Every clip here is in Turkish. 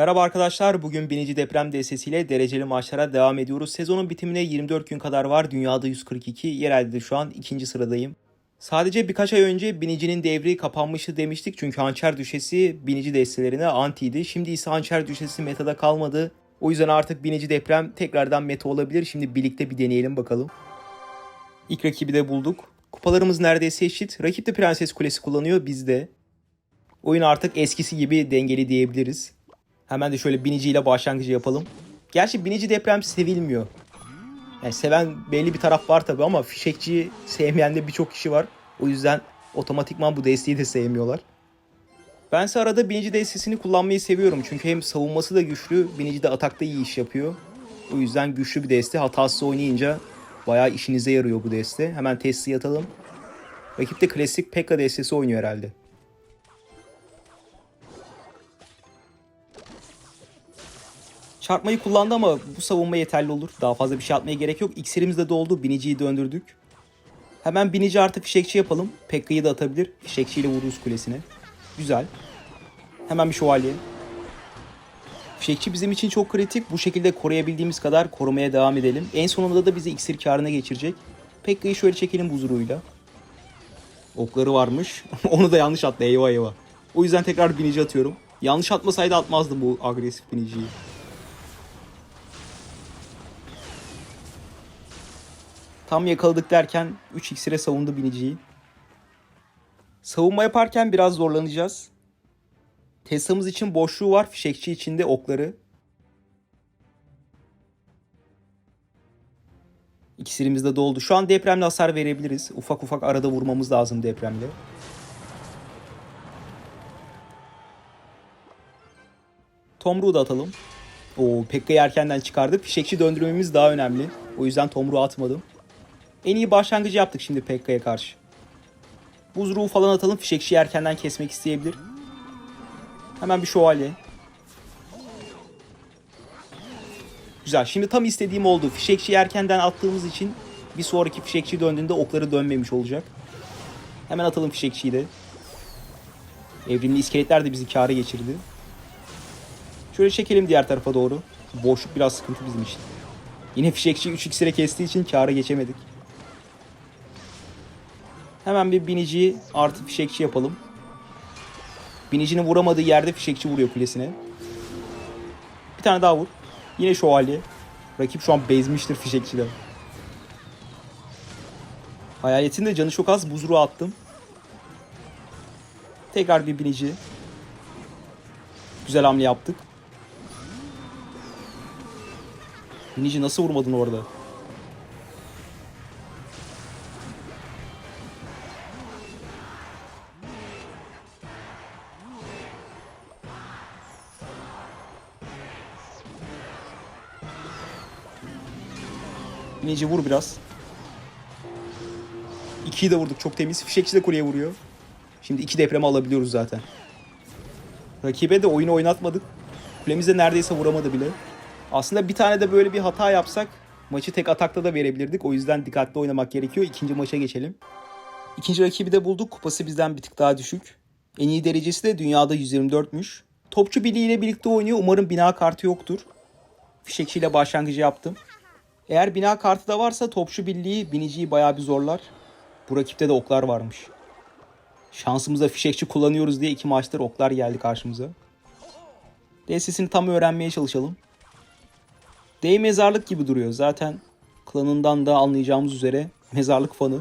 Merhaba arkadaşlar. Bugün Binici Deprem DS'siyle dereceli maçlara devam ediyoruz. Sezonun bitimine 24 gün kadar var. Dünyada 142. Yerelde de şu an ikinci sıradayım. Sadece birkaç ay önce Binici'nin devri kapanmıştı demiştik. Çünkü hançer düşesi Binici destelerine antiydi. Şimdi ise hançer düşesi metada kalmadı. O yüzden artık Binici Deprem tekrardan meta olabilir. Şimdi birlikte bir deneyelim bakalım. İlk rakibi de bulduk. Kupalarımız neredeyse eşit. Rakip de Prenses Kulesi kullanıyor. Biz de. Oyun artık eskisi gibi dengeli diyebiliriz. Hemen de şöyle biniciyle başlangıcı yapalım. Gerçi binici deprem sevilmiyor. Yani seven belli bir taraf var tabi ama fişekçiyi sevmeyen de birçok kişi var. O yüzden otomatikman bu desteği de sevmiyorlar. Bense arada binici destesini kullanmayı seviyorum. Çünkü hem savunması da güçlü, binici de atakta iyi iş yapıyor. O yüzden güçlü bir deste. Hatasız oynayınca bayağı işinize yarıyor bu deste. Hemen testi atalım. Rakip de klasik Pekka destesi oynuyor herhalde. Çarpmayı kullandı ama bu savunma yeterli olur. Daha fazla bir şey atmaya gerek yok. İksirimiz de doldu. Biniciyi döndürdük. Hemen binici artı fişekçi yapalım. Pekka'yı da atabilir. Fişekçiyle vururuz kulesine. Güzel. Hemen bir şövalye. Fişekçi bizim için çok kritik. Bu şekilde koruyabildiğimiz kadar korumaya devam edelim. En sonunda da bizi iksir karına geçirecek. Pekka'yı şöyle çekelim buzuruyla. Okları varmış. Onu da yanlış attı. Eyvah eyvah. O yüzden tekrar binici atıyorum. Yanlış atmasaydı atmazdım bu agresif biniciyi. Tam yakaladık derken 3 iksire savundu biniciyi. Savunma yaparken biraz zorlanacağız. Tesla'mız için boşluğu var. Fişekçi içinde okları. İksirimiz de doldu. Şu an depremle hasar verebiliriz. Ufak ufak arada vurmamız lazım depremle. Tomruğu da atalım. Oo, Pekka'yı erkenden çıkardık. Fişekçi döndürmemiz daha önemli. O yüzden Tomruğu atmadım. En iyi başlangıcı yaptık şimdi Pekka'ya karşı. Buz ruhu falan atalım. Fişekçiyi erkenden kesmek isteyebilir. Hemen bir şövalye. Güzel. Şimdi tam istediğim oldu. Fişekçiyi erkenden attığımız için bir sonraki fişekçi döndüğünde okları dönmemiş olacak. Hemen atalım fişekçiyi de. Evrimli iskeletler de bizi kâra geçirdi. Şöyle çekelim diğer tarafa doğru. Boşluk biraz sıkıntı bizim için. Yine fişekçi 3 iksire kestiği için kâra geçemedik. Hemen bir binici artı fişekçi yapalım. Binicinin vuramadığı yerde fişekçi vuruyor kulesine. Bir tane daha vur. Yine şövalye. Rakip şu an bezmiştir fişekçiden. Hayaletin de canı çok az. Buzruğu attım. Tekrar bir binici. Güzel hamle yaptık. Binici nasıl vurmadın orada? Binici vur biraz. İkiyi de vurduk çok temiz. Fişekçi de kuleye vuruyor. Şimdi iki depremi alabiliyoruz zaten. Rakibe de oyunu oynatmadık. Kulemize neredeyse vuramadı bile. Aslında bir tane de böyle bir hata yapsak maçı tek atakta da verebilirdik. O yüzden dikkatli oynamak gerekiyor. İkinci maça geçelim. İkinci rakibi de bulduk. Kupası bizden bir tık daha düşük. En iyi derecesi de dünyada 124'müş. Topçu Billy ile birlikte oynuyor. Umarım bina kartı yoktur. Fişekçiyle başlangıcı yaptım. Eğer bina kartı da varsa topçu birliği biniciyi bayağı bir zorlar. Bu rakipte de oklar varmış. Şansımıza fişekçi kullanıyoruz diye iki maçtır oklar geldi karşımıza. DS'sini tam öğrenmeye çalışalım. D mezarlık gibi duruyor. Zaten klanından da anlayacağımız üzere mezarlık fanı.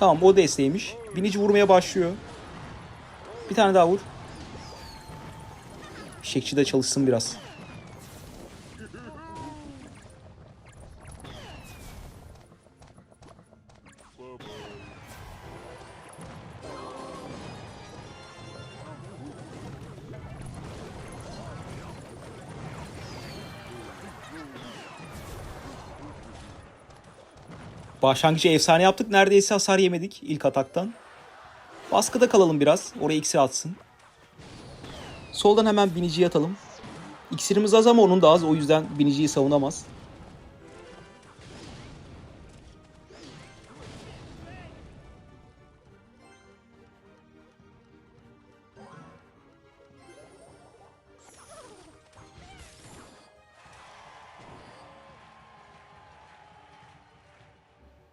Tamam o desteğiymiş. Binici vurmaya başlıyor. Bir tane daha vur. Fişekçi de çalışsın biraz. Başlangıcı efsane yaptık. Neredeyse hasar yemedik ilk ataktan. Baskıda kalalım biraz. Oraya iksir atsın. Soldan hemen biniciyi atalım. İksirimiz az ama onun da az. O yüzden biniciyi savunamaz.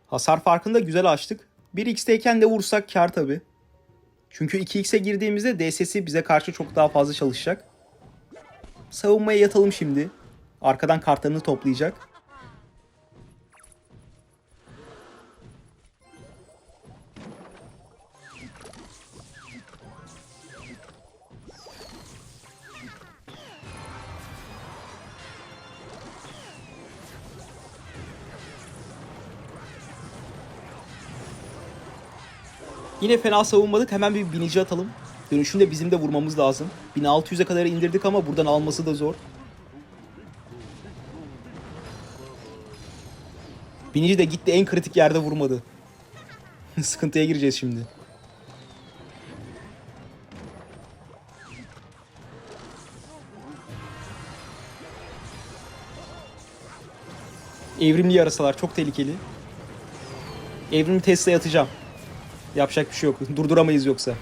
Hasar farkını da güzel açtık. 1x'teyken de vursak kar tabi. Çünkü 2x'e girdiğimizde DS'si bize karşı çok daha fazla çalışacak. Savunmaya yatalım şimdi. Arkadan kartlarını toplayacak. Yine fena savunmadık. Hemen bir binici atalım. Dönüşünde bizim de vurmamız lazım. 1600'e kadar indirdik ama buradan alması da zor. Binici de gitti en kritik yerde vurmadı. Sıkıntıya gireceğiz şimdi. Evrimli yarasalar çok tehlikeli. Evrimli Tesla'ya atacağım. Yapacak bir şey yok. Durduramayız yoksa.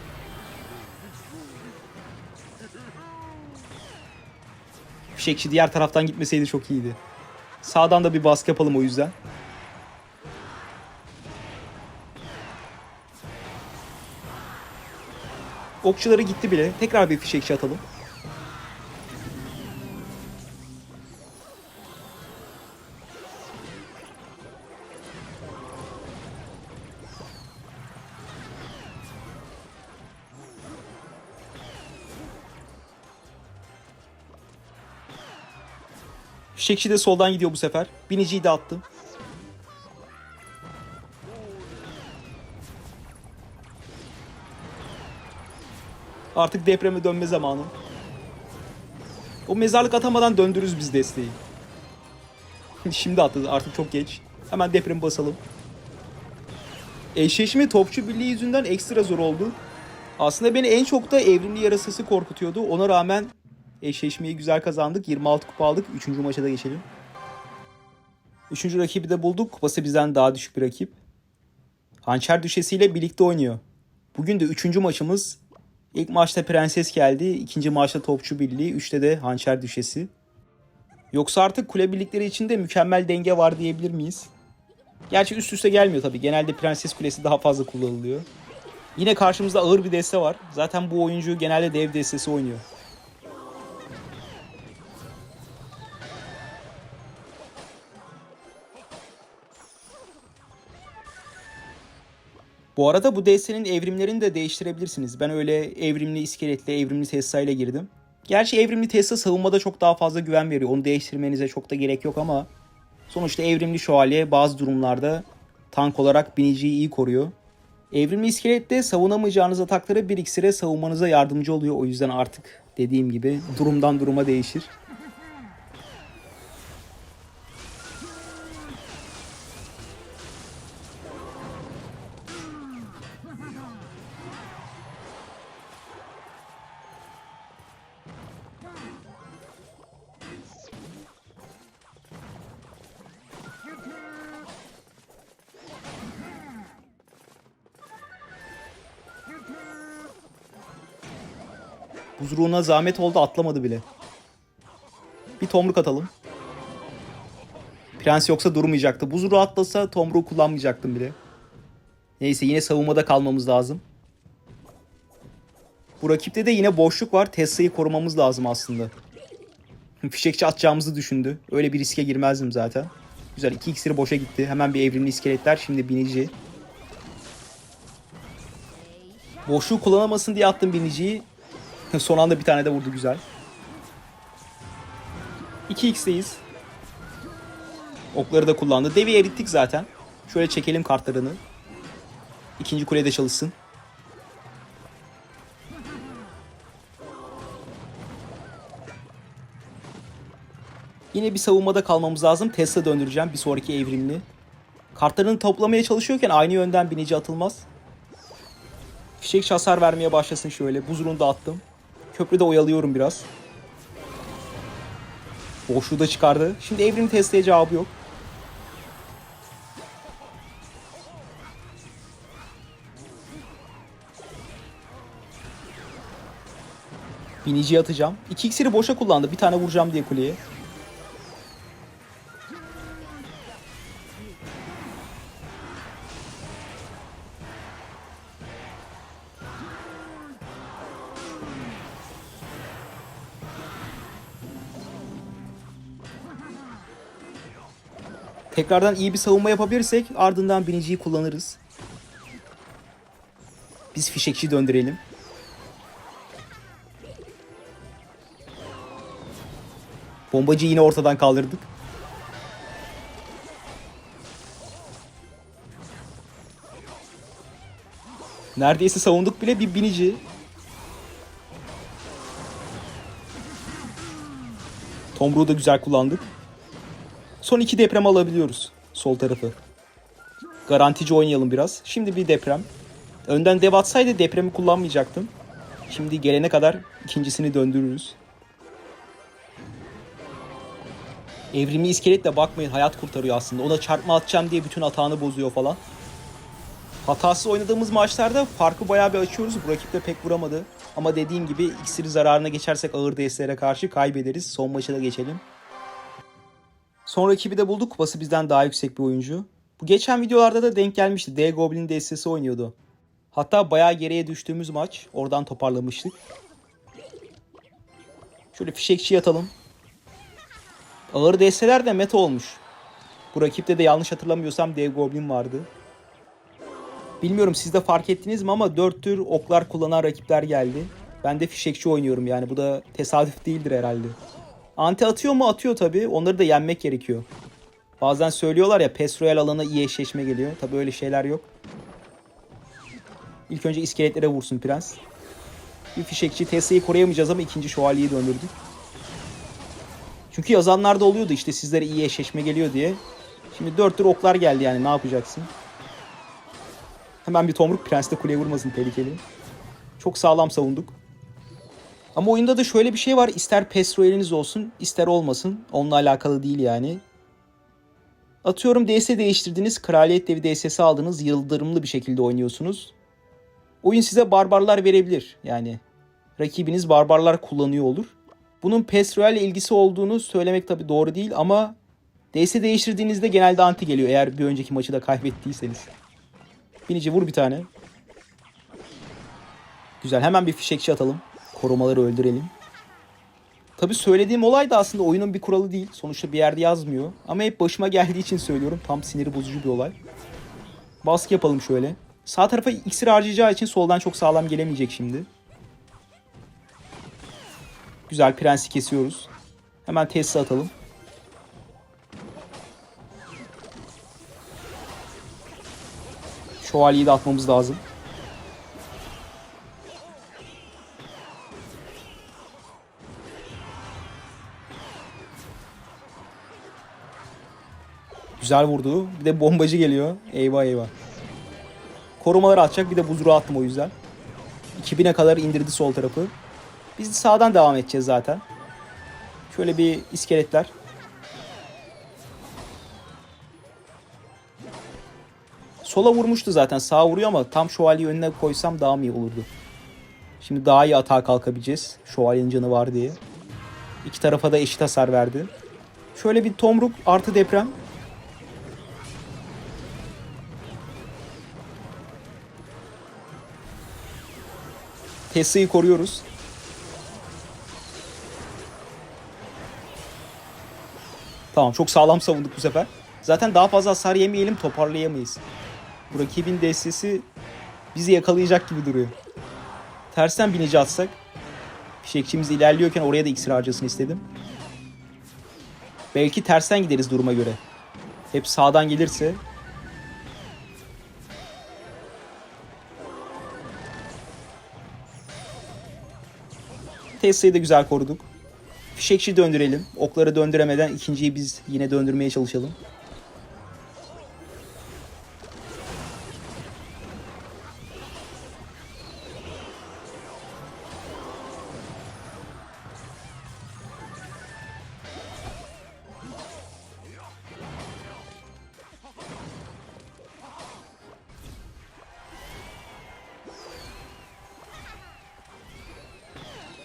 Fişekçi diğer taraftan gitmeseydi çok iyiydi. Sağdan da bir baskı yapalım o yüzden. Okçuları gitti bile. Tekrar bir fişekçi atalım. Fişekçi de soldan gidiyor bu sefer. Biniciyi de attım. Artık depreme dönme zamanı. O mezarlık atamadan döndürürüz biz desteği. Şimdi attı artık çok geç. Hemen depremi basalım. Eşleşme topçu birliği yüzünden ekstra zor oldu. Aslında beni en çok da evrimli yarasası korkutuyordu. Ona rağmen eşleşmeyi güzel kazandık. 26 kupa aldık. Üçüncü maça da geçelim. Üçüncü rakibi de bulduk. Kupası bizden daha düşük bir rakip. Hançer düşesiyle birlikte oynuyor. Bugün de üçüncü maçımız. İlk maçta Prenses geldi. ikinci maçta Topçu Birliği. Üçte de Hançer Düşesi. Yoksa artık kule birlikleri içinde mükemmel denge var diyebilir miyiz? Gerçi üst üste gelmiyor tabii. Genelde Prenses Kulesi daha fazla kullanılıyor. Yine karşımızda ağır bir deste var. Zaten bu oyuncu genelde dev destesi oynuyor. Bu arada bu DS'nin evrimlerini de değiştirebilirsiniz. Ben öyle evrimli iskeletle, evrimli Tesla ile girdim. Gerçi evrimli Tesla savunmada çok daha fazla güven veriyor. Onu değiştirmenize çok da gerek yok ama sonuçta evrimli şövalye bazı durumlarda tank olarak biniciyi iyi koruyor. Evrimli iskelet de savunamayacağınız atakları bir iksire savunmanıza yardımcı oluyor. O yüzden artık dediğim gibi durumdan duruma değişir. Buzruğuna zahmet oldu atlamadı bile. Bir tomruk atalım. Prens yoksa durmayacaktı. Buzruğu atlasa tomruğu kullanmayacaktım bile. Neyse yine savunmada kalmamız lazım. Bu rakipte de yine boşluk var. Tesla'yı korumamız lazım aslında. Fişekçi atacağımızı düşündü. Öyle bir riske girmezdim zaten. Güzel iki iksiri boşa gitti. Hemen bir evrimli iskeletler. Şimdi binici. Boşluğu kullanamasın diye attım biniciyi. Son anda bir tane de vurdu güzel. 2x'teyiz. Okları da kullandı. Devi erittik zaten. Şöyle çekelim kartlarını. İkinci kulede çalışsın. Yine bir savunmada kalmamız lazım. Tesla döndüreceğim bir sonraki evrimli. Kartlarını toplamaya çalışıyorken aynı yönden binici atılmaz. Fişek hasar vermeye başlasın şöyle. Buzurunu da attım. Köprüde oyalıyorum biraz. Boşluğu da çıkardı. Şimdi evrim Tesla'ya cevabı yok. Biniciyi atacağım. İki iksiri boşa kullandı. Bir tane vuracağım diye kuleye. Tekrardan iyi bir savunma yapabilirsek ardından biniciyi kullanırız. Biz fişekçi döndürelim. Bombacı yine ortadan kaldırdık. Neredeyse savunduk bile bir binici. Tomruğu da güzel kullandık. Son iki deprem alabiliyoruz sol tarafı. Garantici oynayalım biraz. Şimdi bir deprem. Önden dev atsaydı depremi kullanmayacaktım. Şimdi gelene kadar ikincisini döndürürüz. Evrimi iskeletle bakmayın hayat kurtarıyor aslında. Ona çarpma atacağım diye bütün hatağını bozuyor falan. Hatasız oynadığımız maçlarda farkı bayağı bir açıyoruz. Bu rakip de pek vuramadı. Ama dediğim gibi iksiri zararına geçersek ağır DS'lere karşı kaybederiz. Son maçı da geçelim. Son rakibi de bulduk. Kupası bizden daha yüksek bir oyuncu. Bu geçen videolarda da denk gelmişti. D Goblin DS'si oynuyordu. Hatta bayağı geriye düştüğümüz maç. Oradan toparlamıştık. Şöyle fişekçi atalım. Ağır DS'ler de meta olmuş. Bu rakipte de yanlış hatırlamıyorsam Dev Goblin vardı. Bilmiyorum siz de fark ettiniz mi ama 4 tür oklar kullanan rakipler geldi. Ben de fişekçi oynuyorum yani bu da tesadüf değildir herhalde. Anti atıyor mu? Atıyor tabii. Onları da yenmek gerekiyor. Bazen söylüyorlar ya PES Royal alana iyi eşleşme geliyor. Tabii öyle şeyler yok. İlk önce iskeletlere vursun prens. Bir fişekçi Tesla'yı koruyamayacağız ama ikinci şövalyeyi döndürdük. Çünkü yazanlarda oluyordu işte sizlere iyi eşleşme geliyor diye. Şimdi dört tür oklar geldi yani ne yapacaksın? Hemen bir tomruk prens de kuleye vurmasın tehlikeli. Çok sağlam savunduk. Ama oyunda da şöyle bir şey var. İster PES Royale'iniz olsun ister olmasın. Onunla alakalı değil yani. Atıyorum DS değiştirdiniz. Kraliyet Devi DS'si aldınız. Yıldırımlı bir şekilde oynuyorsunuz. Oyun size barbarlar verebilir. Yani rakibiniz barbarlar kullanıyor olur. Bunun PES Royale ilgisi olduğunu söylemek tabii doğru değil ama DS değiştirdiğinizde genelde anti geliyor eğer bir önceki maçı da kaybettiyseniz. Binici vur bir tane. Güzel hemen bir fişekçi atalım. Korumaları öldürelim. Tabi söylediğim olay da aslında oyunun bir kuralı değil. Sonuçta bir yerde yazmıyor. Ama hep başıma geldiği için söylüyorum. Tam siniri bozucu bir olay. Baskı yapalım şöyle. Sağ tarafa iksir harcayacağı için soldan çok sağlam gelemeyecek şimdi. Güzel prensi kesiyoruz. Hemen tesis atalım. Şövalyeyi de atmamız lazım. Güzel vurdu. Bir de bombacı geliyor. Eyvah eyvah. Korumaları atacak. Bir de buzuru attım o yüzden. 2000'e kadar indirdi sol tarafı. Biz sağdan devam edeceğiz zaten. Şöyle bir iskeletler. Sola vurmuştu zaten. Sağa vuruyor ama tam şövalyeyi önüne koysam daha mı iyi olurdu? Şimdi daha iyi atağa kalkabileceğiz. Şövalyenin canı var diye. İki tarafa da eşit hasar verdi. Şöyle bir tomruk artı deprem. Tesla'yı koruyoruz. Tamam çok sağlam savunduk bu sefer. Zaten daha fazla hasar yemeyelim toparlayamayız. Bu rakibin destesi bizi yakalayacak gibi duruyor. Tersten binici atsak. Fişekçimiz ilerliyorken oraya da iksir harcasını istedim. Belki tersten gideriz duruma göre. Hep sağdan gelirse Tesla'yı da güzel koruduk. Fişekçi döndürelim. Okları döndüremeden ikinciyi biz yine döndürmeye çalışalım.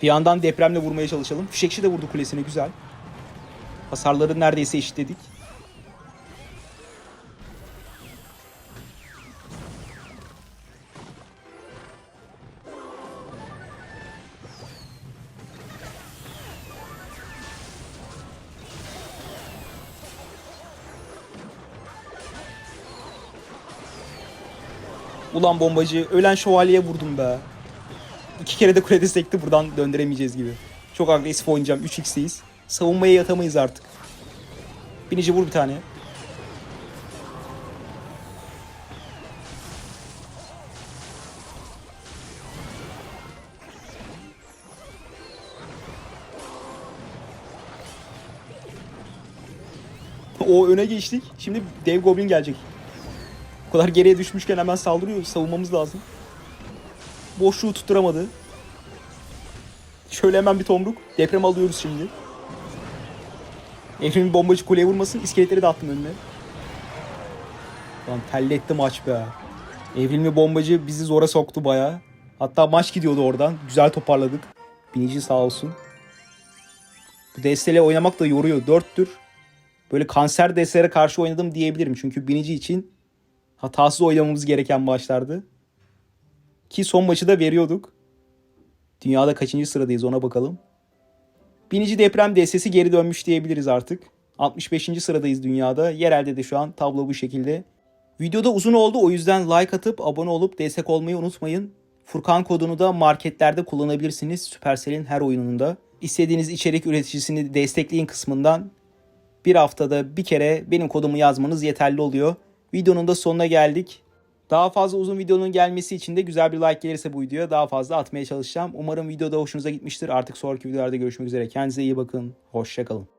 Bir yandan depremle vurmaya çalışalım. Fişekçi de vurdu kulesine güzel. Hasarları neredeyse eşitledik. Ulan bombacı ölen şövalyeye vurdum be. İki kere de kulede sekti buradan döndüremeyeceğiz gibi. Çok agresif oynayacağım 3x'teyiz. Savunmaya yatamayız artık. Binici vur bir tane. O öne geçtik. Şimdi dev goblin gelecek. Bu kadar geriye düşmüşken hemen saldırıyor. Savunmamız lazım. Boşluğu tutturamadı. Şöyle hemen bir tomruk. Deprem alıyoruz şimdi. Evrimin bombacı kuleye vurmasın. İskeletleri de attım önüne. Lan telletti maç be. Evrilmi bombacı bizi zora soktu baya. Hatta maç gidiyordu oradan. Güzel toparladık. Binici sağ olsun. Bu desteyle oynamak da yoruyor. Dörttür. Böyle kanser destelere karşı oynadım diyebilirim. Çünkü binici için hatasız oynamamız gereken maçlardı. Ki son maçı da veriyorduk. Dünyada kaçıncı sıradayız ona bakalım. Binici deprem destesi geri dönmüş diyebiliriz artık. 65. sıradayız dünyada. Yerelde de şu an tablo bu şekilde. Videoda uzun oldu o yüzden like atıp abone olup destek olmayı unutmayın. Furkan kodunu da marketlerde kullanabilirsiniz. Supercell'in her oyununda. İstediğiniz içerik üreticisini destekleyin kısmından bir haftada bir kere benim kodumu yazmanız yeterli oluyor. Videonun da sonuna geldik. Daha fazla uzun videonun gelmesi için de güzel bir like gelirse bu videoya daha fazla atmaya çalışacağım. Umarım videoda hoşunuza gitmiştir. Artık sonraki videolarda görüşmek üzere. Kendinize iyi bakın. Hoşçakalın.